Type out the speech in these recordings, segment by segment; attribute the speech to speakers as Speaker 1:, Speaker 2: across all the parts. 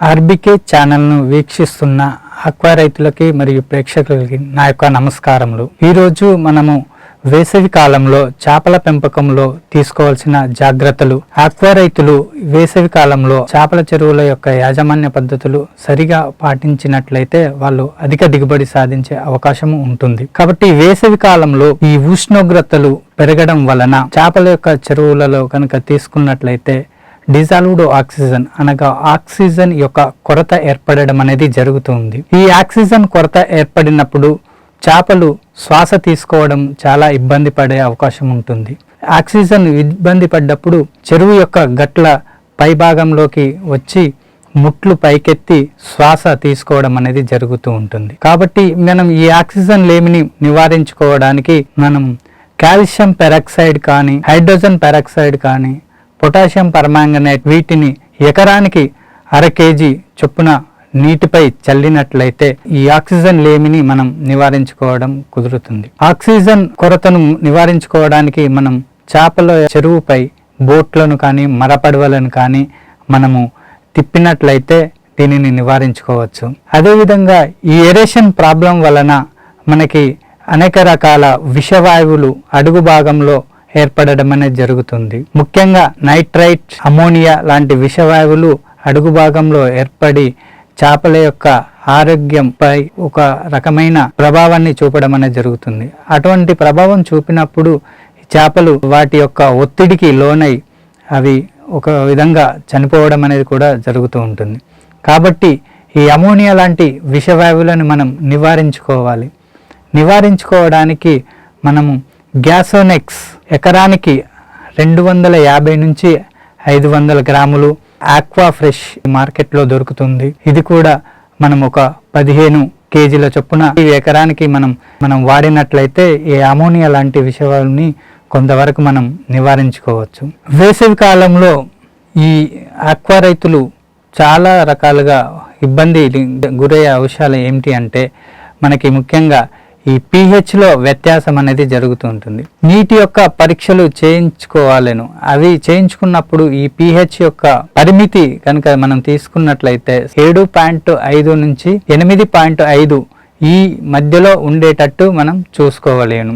Speaker 1: RBK ఛానల్ను వీక్షిస్తున్న aqua రైతులకి మరియు ప్రేక్షకులకి నా యొక్క నమస్కారములు. ఈరోజు మనము వేసవి కాలంలో చేపల పెంపకంలో తీసుకోవాల్సిన జాగ్రత్తలు ఆక్వా రైతులు వేసవి కాలంలో చేపల చెరువుల యొక్క యాజమాన్య పద్ధతులు సరిగా పాటించినట్లయితే వాళ్ళు అధిక దిగుబడి సాధించే అవకాశం ఉంటుంది. కాబట్టి వేసవి కాలంలో ఈ ఉష్ణోగ్రతలు పెరగడం వలన చేపల యొక్క చెరువులలో కనుక తీసుకున్నట్లయితే డిజాల్వ్డ్ ఆక్సిజన్ అనగా ఆక్సిజన్ యొక్క కొరత ఏర్పడడం అనేది జరుగుతుంది. ఈ ఆక్సిజన్ కొరత ఏర్పడినప్పుడు చేపలు శ్వాస తీసుకోవడం చాలా ఇబ్బంది పడే అవకాశం ఉంటుంది. ఆక్సిజన్ ఇబ్బంది పడ్డప్పుడు చెరువు యొక్క గట్ల పైభాగంలోకి వచ్చి ముట్లు పైకెత్తి శ్వాస తీసుకోవడం అనేది జరుగుతూ ఉంటుంది. కాబట్టి మనం ఈ ఆక్సిజన్ లేమిని నివారించుకోవడానికి మనం కాల్షియం పెరాక్సైడ్ కానీ హైడ్రోజన్ పెరాక్సైడ్ కానీ పొటాషియం పర్మాంగనేట్ వీటిని ఎకరానికి అర కేజీ చొప్పున నీటిపై చల్లినట్లయితే ఈ ఆక్సిజన్ లేమిని మనం నివారించుకోవడం కుదురుతుంది. ఆక్సిజన్ కొరతను నివారించుకోవడానికి మనం చేపల చెరువుపై బోట్లను కానీ మరపడవలను కానీ మనము తిప్పినట్లయితే దీనిని నివారించుకోవచ్చు. అదేవిధంగా ఈ ఎరేషన్ ప్రాబ్లం వలన మనకి అనేక రకాల విషవాయువులు అడుగు భాగంలో ఏర్పడడం అనేది జరుగుతుంది. ముఖ్యంగా నైట్రైట్ అమోనియా లాంటి విషవాయువులు అడుగు భాగంలో ఏర్పడి చేపల యొక్క ఆరోగ్యంపై ఒక రకమైన ప్రభావాన్ని చూపడం అనేది జరుగుతుంది. అటువంటి ప్రభావం చూపినప్పుడు చేపలు వాటి యొక్క ఒత్తిడికి లోనై అవి ఒక విధంగా చనిపోవడం అనేది కూడా జరుగుతూ ఉంటుంది. కాబట్టి ఈ అమోనియా లాంటి విషవాయువులను మనం నివారించుకోవాలి. నివారించుకోవడానికి మనము గ్యాసోనెక్స్ ఎకరానికి రెండు వందల యాభై నుంచి ఐదు వందల గ్రాములు ఆక్వా ఫ్రెష్ మార్కెట్లో దొరుకుతుంది. ఇది కూడా మనం ఒక పదిహేను కేజీల చొప్పున ఈ ఎకరానికి మనం మనం వాడినట్లయితే ఈ అమోనియా లాంటి విషయాలని కొంతవరకు మనం నివారించుకోవచ్చు. వేసవి కాలంలో ఈ ఆక్వా రైతులు చాలా రకాలుగా ఇబ్బంది గురయ్యే అంశాలు ఏమిటి అంటే మనకి ముఖ్యంగా ఈ పీహెచ్లో లో వ్యత్యాసం అనేది జరుగుతూ ఉంటుంది. నీటి యొక్క పరీక్షలు చేయించుకోవాలను. అవి చేయించుకున్నప్పుడు ఈ పిహెచ్ యొక్క పరిమితి కనుక మనం తీసుకున్నట్లయితే ఏడు పాయింట్ ఐదు నుంచి ఎనిమిది పాయింట్ ఐదు ఈ మధ్యలో ఉండేటట్టు మనం చూసుకోవలేను.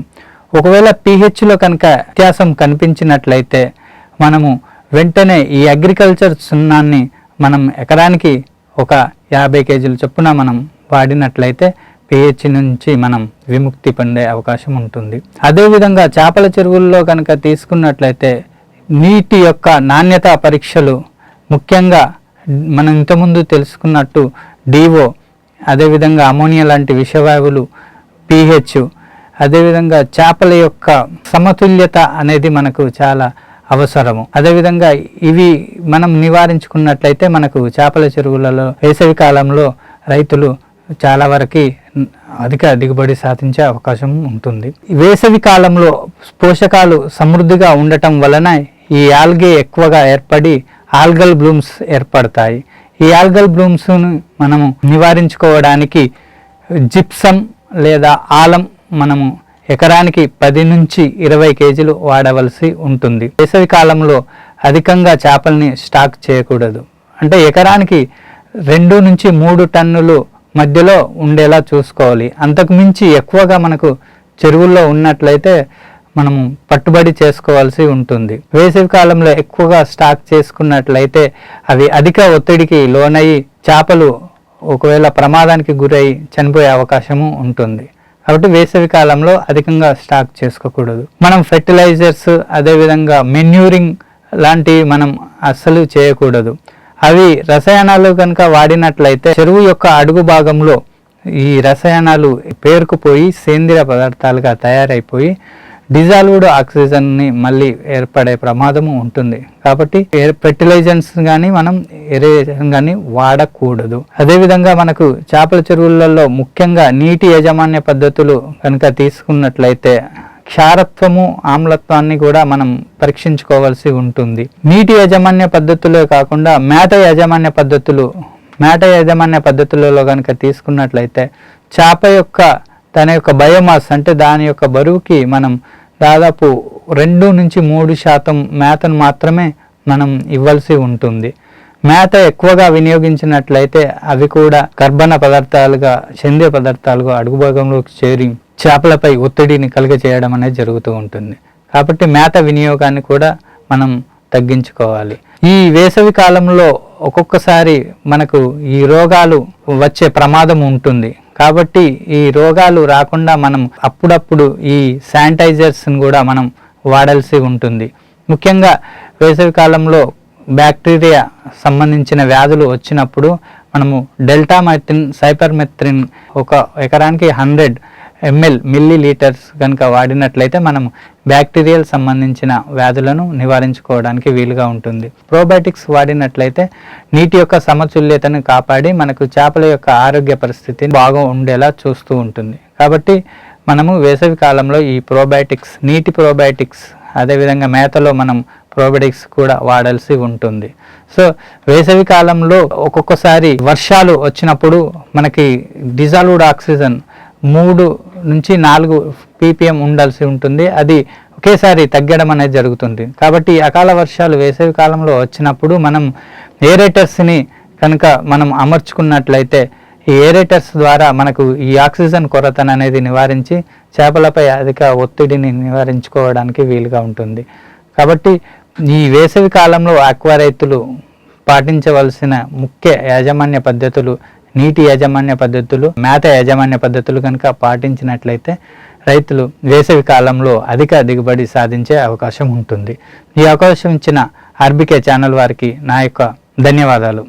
Speaker 1: ఒకవేళ పీహెచ్లో లో కనుక వ్యత్యాసం కనిపించినట్లయితే మనము వెంటనే ఈ అగ్రికల్చర్ సున్నాన్ని మనం ఎకరానికి ఒక యాభై కేజీల చొప్పున మనం వాడినట్లయితే పిహెచ్ నుంచి మనం విముక్తి పొందే అవకాశం ఉంటుంది. అదేవిధంగా చేపల చెరువుల్లో కనుక తీసుకున్నట్లయితే నీటి యొక్క నాణ్యత పరీక్షలు ముఖ్యంగా మనం ఇంతకుముందు తెలుసుకున్నట్టు డివో అదేవిధంగా అమోనియా లాంటి విషవాయువులు పిహెచ్ అదేవిధంగా చేపల యొక్క సమతుల్యత అనేది మనకు చాలా అవసరము. అదేవిధంగా ఇవి మనం నివారించుకున్నట్లయితే మనకు చేపల చెరువులలో వేసవి కాలంలో రైతులు చాలా వరకు అధిక దిగుబడి సాధించే అవకాశం ఉంటుంది. వేసవి కాలంలో పోషకాలు సమృద్ధిగా ఉండటం వలన ఈ ఆల్గే ఎక్కువగా ఏర్పడి ఆల్గల్ బ్లూమ్స్ ఏర్పడతాయి. ఈ ఆల్గల్ బ్లూమ్స్ను మనము నివారించుకోవడానికి జిప్సం లేదా ఆలం మనము ఎకరానికి పది నుంచి ఇరవై కేజీలు వాడవలసి ఉంటుంది. వేసవి కాలంలో అధికంగా చేపల్ని స్టాక్ చేయకూడదు. అంటే ఎకరానికి రెండు నుంచి మూడు టన్నులు మధ్యలో ఉండేలా చూసుకోవాలి. అంతకు మించి ఎక్కువగా మనకు చెరువుల్లో ఉన్నట్లయితే మనము పట్టుబడి చేసుకోవాల్సి ఉంటుంది. వేసవి కాలంలో ఎక్కువగా స్టాక్ చేసుకున్నట్లయితే అవి అధిక ఒత్తిడికి లోనయ్యి చేపలు ఒకవేళ ప్రమాదానికి గురై చనిపోయే అవకాశము ఉంటుంది. కాబట్టి వేసవి కాలంలో అధికంగా స్టాక్ చేసుకోకూడదు. మనం ఫెర్టిలైజర్స్ అదేవిధంగా మెన్యూరింగ్ లాంటివి మనం అస్సలు చేయకూడదు. అవి రసాయనాలు కనుక వాడినట్లయితే చెరువు యొక్క అడుగు భాగంలో ఈ రసాయనాలు పేరుకుపోయి సేంద్రియ పదార్థాలుగా తయారైపోయి డిజాల్వ్డ్ ఆక్సిజన్ని మళ్ళీ ఏర్పడే ప్రమాదము ఉంటుంది. కాబట్టి ఫెర్టిలైజర్స్ కానీ మనం ఎరేషన్ కానీ వాడకూడదు. అదేవిధంగా మనకు చేపల చెరువులలో ముఖ్యంగా నీటి యాజమాన్య పద్ధతులు కనుక తీసుకున్నట్లయితే క్షారత్వము ఆమ్లత్వాన్ని కూడా మనం పరీక్షించుకోవాల్సి ఉంటుంది. నీటి యాజమాన్య పద్ధతులే కాకుండా మేత యాజమాన్య పద్ధతులు మేట యాజమాన్య పద్ధతులలో కనుక తీసుకున్నట్లయితే చేప యొక్క తన యొక్క బయోమాస్ అంటే దాని యొక్క బరువుకి మనం దాదాపు రెండు నుంచి మూడు శాతం మేతను మాత్రమే మనం ఇవ్వాల్సి ఉంటుంది. మేత ఎక్కువగా వినియోగించినట్లయితే అవి కూడా కర్బన పదార్థాలుగా చెందే పదార్థాలుగా అడుగు భాగంలోకి చేరి చేపలపై ఒత్తిడిని కలుగజేయడం అనేది జరుగుతూ ఉంటుంది. కాబట్టి మేత వినియోగాన్ని కూడా మనం తగ్గించుకోవాలి. ఈ వేసవి కాలంలో ఒక్కొక్కసారి మనకు ఈ రోగాలు వచ్చే ప్రమాదం ఉంటుంది. కాబట్టి ఈ రోగాలు రాకుండా మనం అప్పుడప్పుడు ఈ శానిటైజర్స్ని కూడా మనం వాడాల్సి ఉంటుంది. ముఖ్యంగా వేసవి కాలంలో బ్యాక్టీరియా సంబంధించిన వ్యాధులు వచ్చినప్పుడు మనము డెల్టా మెత్రిన్ సైపర్ మెత్రిన్ ఒక ఎకరానికి హండ్రెడ్ ఎంఎల్ మిల్లీ లీటర్స్ కనుక వాడినట్లయితే మనం బ్యాక్టీరియల్ సంబంధించిన వ్యాధులను నివారించుకోవడానికి వీలుగా ఉంటుంది. ప్రోబయోటిక్స్ వాడినట్లయితే నీటి యొక్క సమతుల్యతను కాపాడి మనకు చేపల యొక్క ఆరోగ్య పరిస్థితి బాగా ఉండేలా చూస్తూ ఉంటుంది. కాబట్టి మనము వేసవి కాలంలో ఈ ప్రోబయోటిక్స్ నీటి ప్రోబయోటిక్స్ అదేవిధంగా మేతలో మనం ప్రోబయోటిక్స్ కూడా వాడాల్సి ఉంటుంది. సో వేసవి కాలంలో ఒక్కొక్కసారి వర్షాలు వచ్చినప్పుడు మనకి డిజాల్వ్డ్ ఆక్సిజన్ మూడు నుంచి నాలుగు పీపీఎం ఉండాల్సి ఉంటుంది. అది ఒకేసారి తగ్గడం అనేది జరుగుతుంది. కాబట్టి అకాల వర్షాలు వేసవి కాలంలో వచ్చినప్పుడు మనం ఏరేటర్స్ని కనుక మనం అమర్చుకున్నట్లయితే ఈ ఏరేటర్స్ ద్వారా మనకు ఈ ఆక్సిజన్ కొరతను అనేది నివారించి చేపలపై అధిక ఒత్తిడిని నివారించుకోవడానికి వీలుగా ఉంటుంది. కాబట్టి ఈ వేసవి కాలంలో ఆక్వా రైతులు పాటించవలసిన ముఖ్య యాజమాన్య పద్ధతులు నీటి యాజమాన్య పద్ధతులు మేత యాజమాన్య పద్ధతులు కనుక పాటించినట్లయితే రైతులు వేసవి కాలంలో అధిక దిగుబడి సాధించే అవకాశం ఉంటుంది. ఈ అవకాశం ఇచ్చిన ఆర్బికే ఛానల్ వారికి నా యొక్క ధన్యవాదాలు.